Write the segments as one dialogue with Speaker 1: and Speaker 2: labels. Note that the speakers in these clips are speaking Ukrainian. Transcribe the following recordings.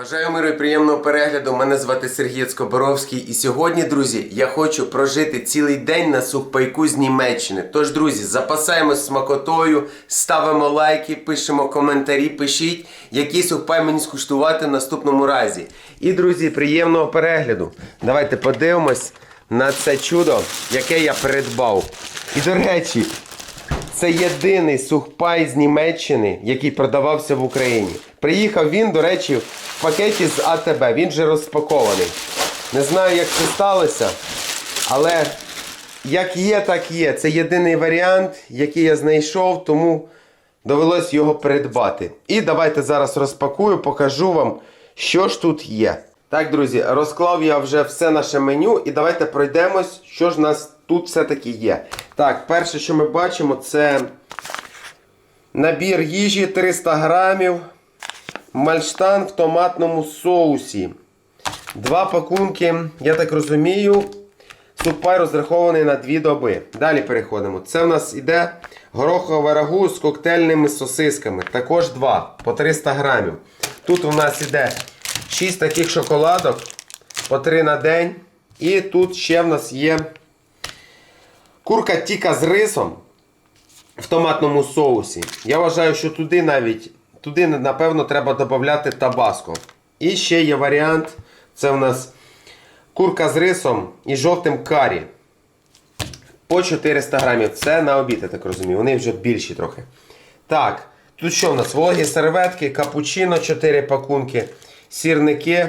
Speaker 1: Бажаю миру і приємного перегляду. Мене звати Сергій Скоборовський. І сьогодні, друзі, я хочу прожити цілий день на сухпайку з Німеччини. Тож, друзі, запасаємось смакотою, ставимо лайки, пишемо коментарі, пишіть, який сухпай мені скуштувати в наступному разі. І, друзі, приємного перегляду. Давайте подивимось на це чудо, яке я придбав. І, до речі, це єдиний сухпай з Німеччини, який продавався в Україні. Приїхав він, до речі, в пакеті з АТБ. Він вже розпакований. Не знаю, як це сталося, але як є, так є. Це єдиний варіант, який я знайшов, тому довелось його придбати. І давайте зараз розпакую, покажу вам, що ж тут є. Так, друзі, розклав я вже все наше меню, і давайте пройдемось, що ж нас тут все-таки є. Так, перше, що ми бачимо, це набір їжі 300 грамів, мальштан в томатному соусі. Два пакунки, я так розумію, супай розрахований на дві доби. Далі переходимо. Це в нас іде горохове рагу з коктейльними сосисками. Також два по 300 грамів. Тут у нас іде 6 таких шоколадок по 3 на день. І тут ще в нас є курка тіка з рисом в томатному соусі. Я вважаю, що туди навіть туди, напевно, треба додати табаско. І ще є варіант. Це в нас курка з рисом і жовтим карі. По 400 грамів. Це на обід, я так розумію. Вони вже більші трохи. Так, тут що в нас? Вологі серветки, капучино, 4 пакунки, сірники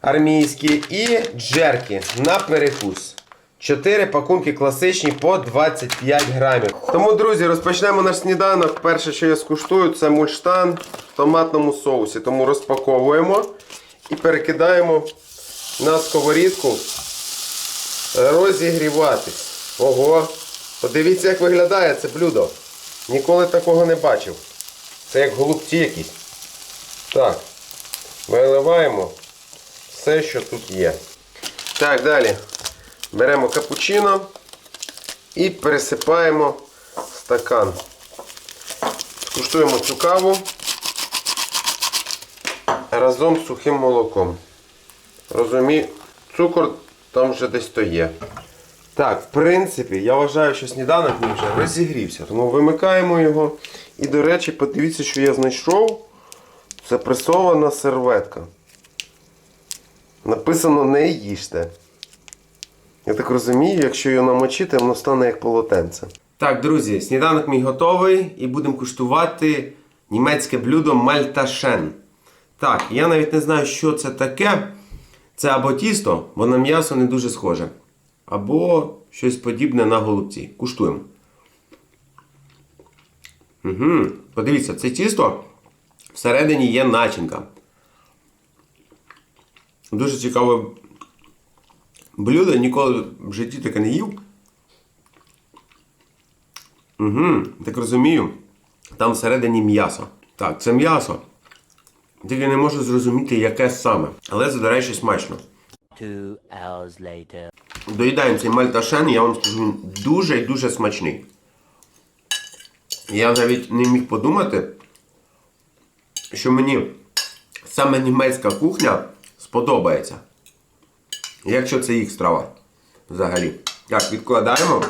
Speaker 1: армійські і джерки на перекус. 4 пакунки класичні по 25 грамів. Тому, друзі, розпочнемо наш сніданок. Перше, що я скуштую, це мульштан в томатному соусі. Тому розпаковуємо і перекидаємо на сковорідку розігріватись. Ого! Подивіться, як виглядає це блюдо. Ніколи такого не бачив. Це як голубці якісь. Так. Виливаємо все, що тут є. Так, далі. Беремо капучино і пересипаємо стакан. Скуштуємо цю каву разом з сухим молоком. Розумію, цукор там вже десь то є. Так, в принципі, я вважаю, що сніданок мій вже розігрівся. Тому вимикаємо його. І, до речі, подивіться, що я знайшов. Це пресована серветка. Написано не їжте. Я так розумію, якщо його намочити, воно стане як полотенце. Так, друзі, сніданок мій готовий і будемо куштувати німецьке блюдо мальташен. Так, я навіть не знаю, що це таке. Це або тісто, бо на м'ясо не дуже схоже. Або щось подібне на голубці. Куштуємо. Угу. Подивіться, це тісто всередині є начинка. Дуже цікаве блюдо, ніколи в житті таке не їв. Угу, так розумію. Там всередині м'ясо. Так, це м'ясо. Тільки не можу зрозуміти, яке саме. Але це, до речі, смачно.
Speaker 2: Two hours later.
Speaker 1: Доїдаємо цей мальташен, я вам скажу, він дуже і дуже смачний. Я навіть не міг подумати, що мені саме німецька кухня сподобається. Якщо це їх страва взагалі. Так, відкладаємо.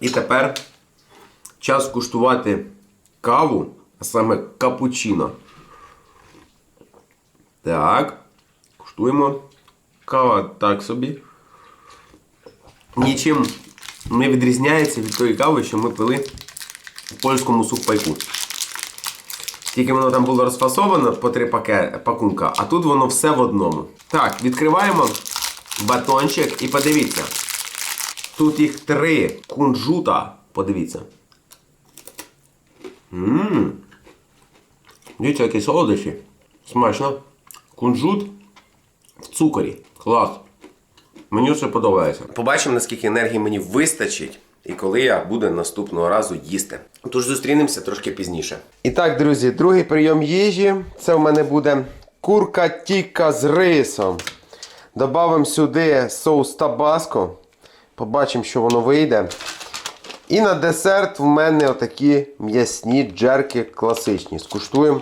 Speaker 1: І тепер час куштувати каву, а саме капучино. Так, куштуємо. Кава так собі нічим не відрізняється від тої кави, що ми пили в польському сухпайку. Тільки воно там було розфасовано по три пакунка, а тут воно все в одному. Так, відкриваємо батончик і подивіться. Тут їх три кунжута. Подивіться. Ммм. Дивіться, які солодощі. Смачно. Кунжут в цукорі. Клас. Мені все подобається. Побачимо, наскільки енергії мені вистачить. І коли я буду наступного разу їсти. Тож зустрінемося трошки пізніше. І так, друзі, другий прийом їжі. Це в мене буде курка тіка з рисом. Добавимо сюди соус табаско. Побачимо, що воно вийде. І на десерт в мене отакі м'ясні джерки класичні. Скуштуємо,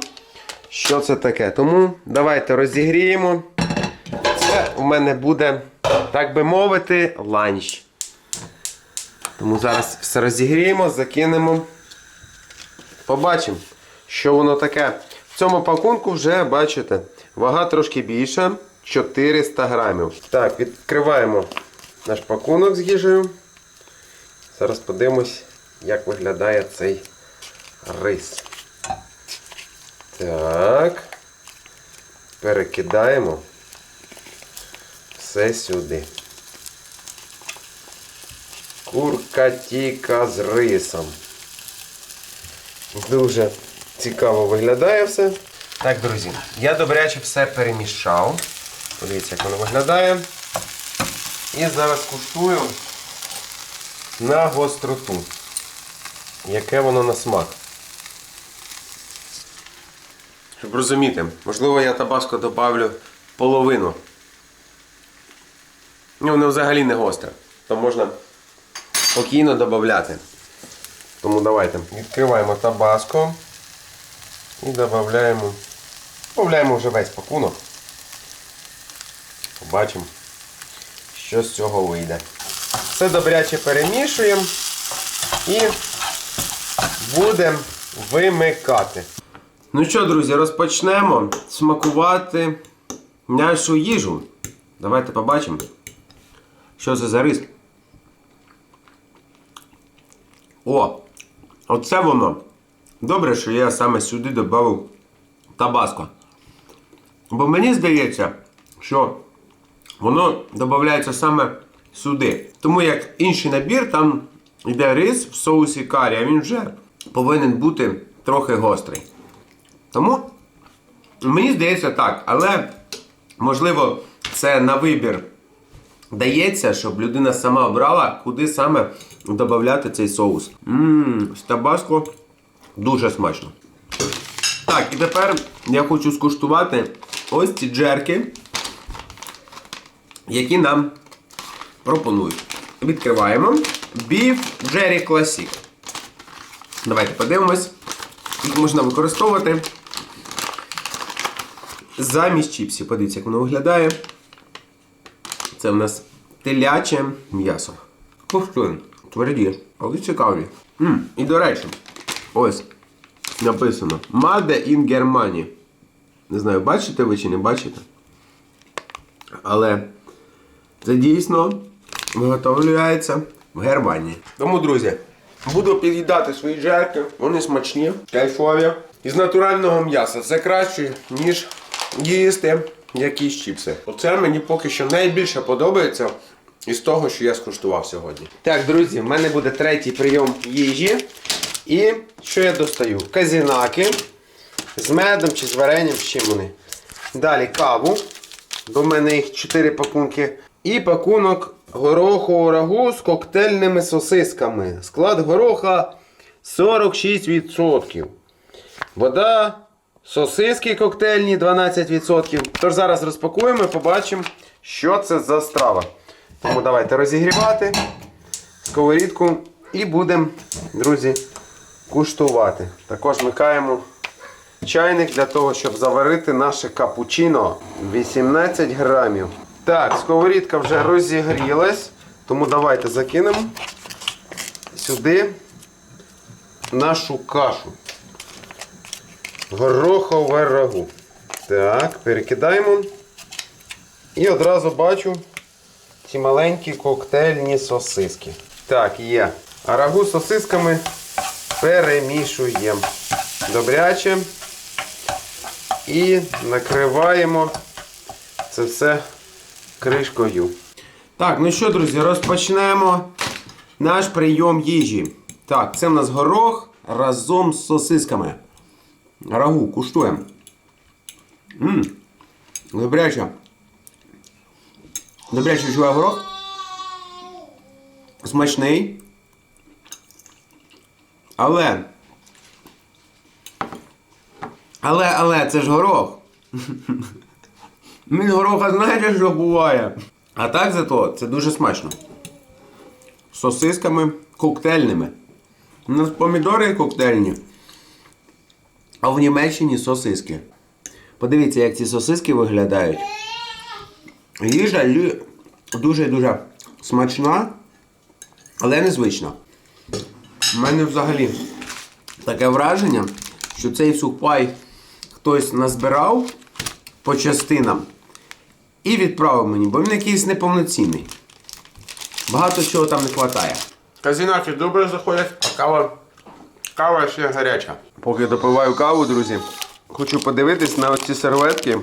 Speaker 1: що це таке. Тому давайте розігріємо. Це у мене буде, так би мовити, ланч. Тому зараз все розігріємо, закинемо. Побачимо, що воно таке. В цьому пакунку вже, бачите, вага трошки більша 400 грамів. Так, відкриваємо наш пакунок з їжею. Зараз подивимось, як виглядає цей рис. Так. Перекидаємо все сюди. Курка тіка з рисом. Дуже цікаво виглядає все. Так, друзі, я добряче все перемішав. Подивіться, як воно виглядає. І зараз куштую на гостроту. Яке воно на смак. Щоб розуміти, можливо, я табаско добавлю половину. Ну, воно взагалі не гостре. То можна спокійно додати. Тому давайте відкриваємо табаско і додаємо. Додаємо вже весь пакунок. Побачимо, що з цього вийде. Все добряче перемішуємо і будемо вимикати. Ну що, друзі, розпочнемо смакувати нашу їжу. Давайте побачимо, що це за рис. О! Оце воно. Добре, що я саме сюди додав табаско. Бо мені здається, що воно додається саме сюди. Тому як інший набір, там йде рис в соусі карі, а він вже повинен бути трохи гострий. Тому мені здається так, але можливо це на вибір дається, щоб людина сама обрала, куди саме додати цей соус. Ммм, з табаско дуже смачно. Так, і тепер я хочу скуштувати ось ці джерки, які нам пропонують. Відкриваємо. Beef Jerry Classic. Давайте подивимось. Їх можна використовувати замість чіпсів. Подивіться, як воно виглядає. Це в нас теляче м'ясо. Куштуємо. Тверді, але цікаві. м і до речі, ось написано Made in Germany. Не знаю, бачите ви чи не бачите. Але це дійсно виготовляється в Германії. Тому, друзі, буду під'їдати свої жерки. Вони смачні, кайфові. Із натурального м'яса. Це краще, ніж їсти якісь чіпси. Оце мені поки що найбільше подобається із того, що я скуштував сьогодні. Так, друзі, в мене буде третій прийом їжі. І що я достаю? Казінаки з медом чи з варенням, з чим вони. Далі каву. В мене їх 4 пакунки. І пакунок горохового рагу з коктейльними сосисками. Склад гороха 46%. Вода, сосиски коктейльні 12%. Тож зараз розпакуємо і побачимо, що це за страва. Тому давайте розігрівати сковорідку і будемо, друзі, куштувати. Також вмикаємо чайник для того, щоб заварити наше капучино 18 грамів. Так, сковорідка вже розігрілась, тому давайте закинемо сюди нашу кашу. Горохове рагу. Так, перекидаємо. І одразу бачу ці маленькі коктейльні сосиски. Так, є. А рагу з сосисками перемішуємо. Добряче. І накриваємо це все кришкою. Так, ну що, друзі, розпочнемо наш прийом їжі. Так, це в нас горох разом з сосисками. Рагу куштуємо. Ммм, добряче. Добряче відчуваю горох. Смачний. Але. Але, але, це ж горох. Від гороха знаєте, що буває. А так зато це дуже смачно. Сосисками коктейльними. У нас помідори коктейльні. А в Німеччині сосиски. Подивіться, як ці сосиски виглядають. Їжа дуже-дуже смачна, але незвична. У мене взагалі таке враження, що цей сухпай хтось назбирав по частинам і відправив мені, бо він якийсь неповноцінний. Багато чого там не вистачає.
Speaker 3: Казінаки добре заходять, а кава, кава ще гаряча.
Speaker 1: Поки допиваю каву, друзі, хочу подивитись на оці серветки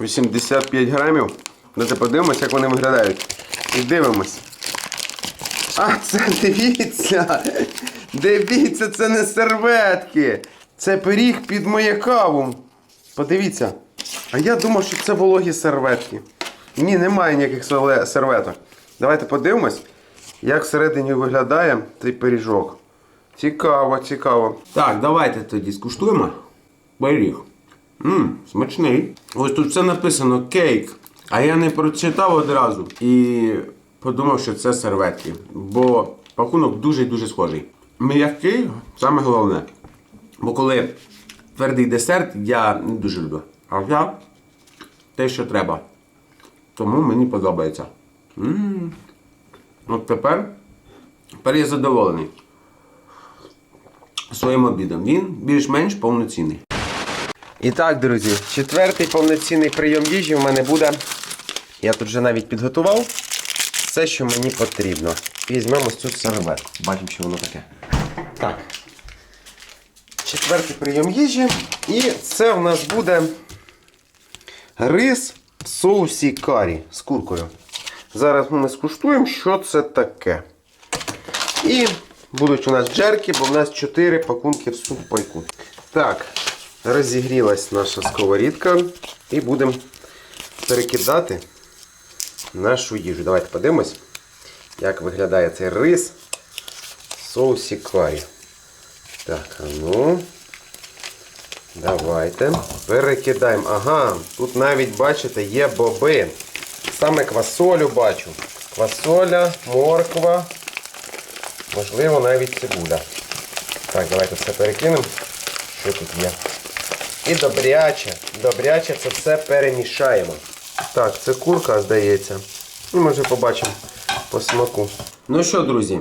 Speaker 1: 85 грамів. Давайте подивимось, як вони виглядають. І дивимось. А, це дивіться! Дивіться, це не серветки! Це пиріг під моє каву. Подивіться. А я думав, що це вологі серветки. Ні, немає ніяких серветок. Давайте подивимось, як всередині виглядає цей пиріжок. Цікаво, цікаво. Так, давайте тоді скуштуємо. Пиріг. Мм, смачний. Ось тут все написано кейк. А я не прочитав одразу і подумав, що це серветки. Бо пакунок дуже-дуже схожий. М'який, саме головне. Бо коли твердий десерт, я не дуже люблю. А я те, що треба. Тому мені подобається. м От тепер, тепер я задоволений своїм обідом. Він більш-менш повноцінний. І так, друзі, четвертий повноцінний прийом їжі в мене буде. Я тут вже навіть підготував все, що мені потрібно. Візьмемо цю серветку. Бачимо, що воно таке. Так. Четвертий прийом їжі. І це в нас буде рис в соусі карі з куркою. Зараз ми скуштуємо, що це таке. І будуть у нас джерки, бо в нас 4 пакунки в сухпайку. Так, розігрілась наша сковорідка. І будемо перекидати нашу їжу. Давайте подивимось, як виглядає цей рис в соусі карі. Так, а ну. Давайте. Перекидаємо. Ага, тут навіть, бачите, є боби. Саме квасолю бачу. Квасоля, морква. Можливо, навіть цибуля. Так, давайте все перекинемо. Що тут є? І добряче. Добряче це все перемішаємо. Так, це курка, здається. І ми побачимо по смаку. Ну що, друзі,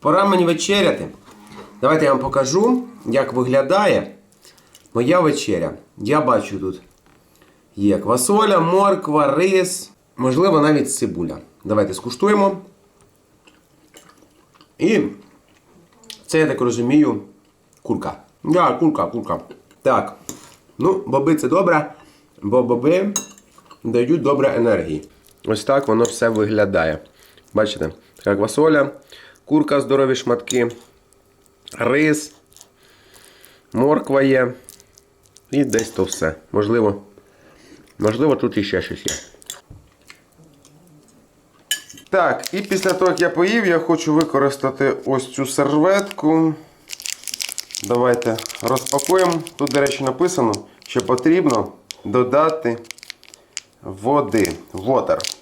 Speaker 1: пора мені вечеряти. Давайте я вам покажу, як виглядає моя вечеря. Я бачу тут є квасоля, морква, рис, можливо, навіть цибуля. Давайте скуштуємо. І це, я так розумію, курка. Да, курка, курка. Так. Ну, боби це добре, бо боби дають добре енергії. Ось так воно все виглядає. Бачите, така квасоля, курка, здорові шматки, рис, морква є. І десь то все. Можливо, можливо, тут іще щось є. Так, і після того, як я поїв, я хочу використати ось цю серветку. Давайте розпакуємо. Тут, до речі, написано, що потрібно додати води. Water.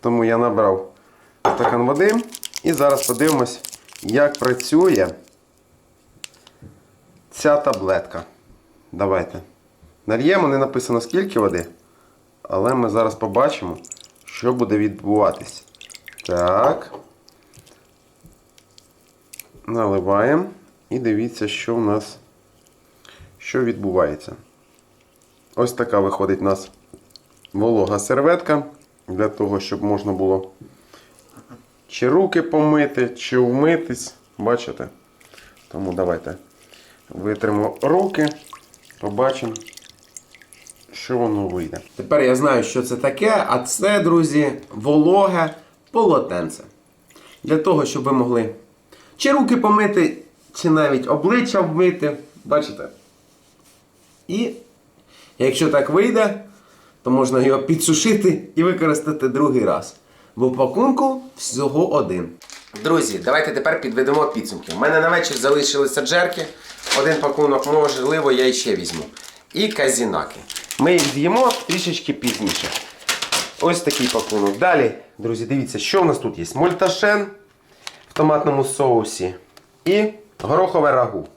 Speaker 1: Тому я набрав стакан води. І зараз подивимось, як працює ця таблетка. Давайте. Нальємо, не написано скільки води. Але ми зараз побачимо, що буде відбуватись. Так. Наливаємо. І дивіться, що в нас що відбувається. Ось така виходить у нас волога серветка. Для того, щоб можна було чи руки помити, чи вмитись. Бачите? Тому давайте витримо руки, побачимо, що воно вийде. Тепер я знаю, що це таке, а це, друзі, вологе полотенце. Для того, щоб ви могли чи руки помити, чи навіть обличчя вмити. Бачите? І якщо так вийде, то можна його підсушити і використати другий раз. Бо в пакунку всього один. Друзі, давайте тепер підведемо підсумки. У мене на вечір залишилися джерки. Один пакунок, можливо, я ще візьму. І казінаки. Ми їх з'їмо трішечки пізніше. Ось такий пакунок. Далі, друзі, дивіться, що в нас тут є. Мольташен в томатному соусі і горохове рагу.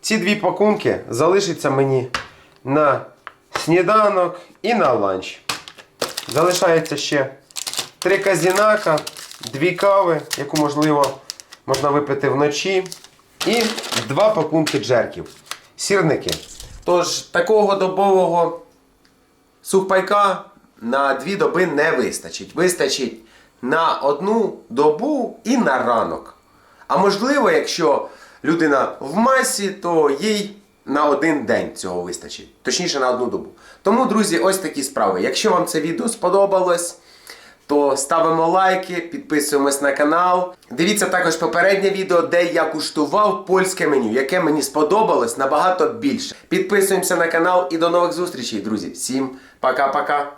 Speaker 1: Ці дві пакунки залишаться мені на сніданок і на ланч. Залишається ще три казінака, дві кави, яку можливо можна випити вночі, і два пакунки джерків. Сірники. Тож такого добового сухпайка на дві доби не вистачить. Вистачить на одну добу і на ранок. А можливо, якщо людина в масі, то їй на один день цього вистачить. Точніше, на одну добу. Тому, друзі, ось такі справи. Якщо вам це відео сподобалось, то ставимо лайки, підписуємось на канал. Дивіться також попереднє відео, де я куштував польське меню, яке мені сподобалось набагато більше. Підписуємося на канал і до нових зустрічей, друзі. Всім пока-пока.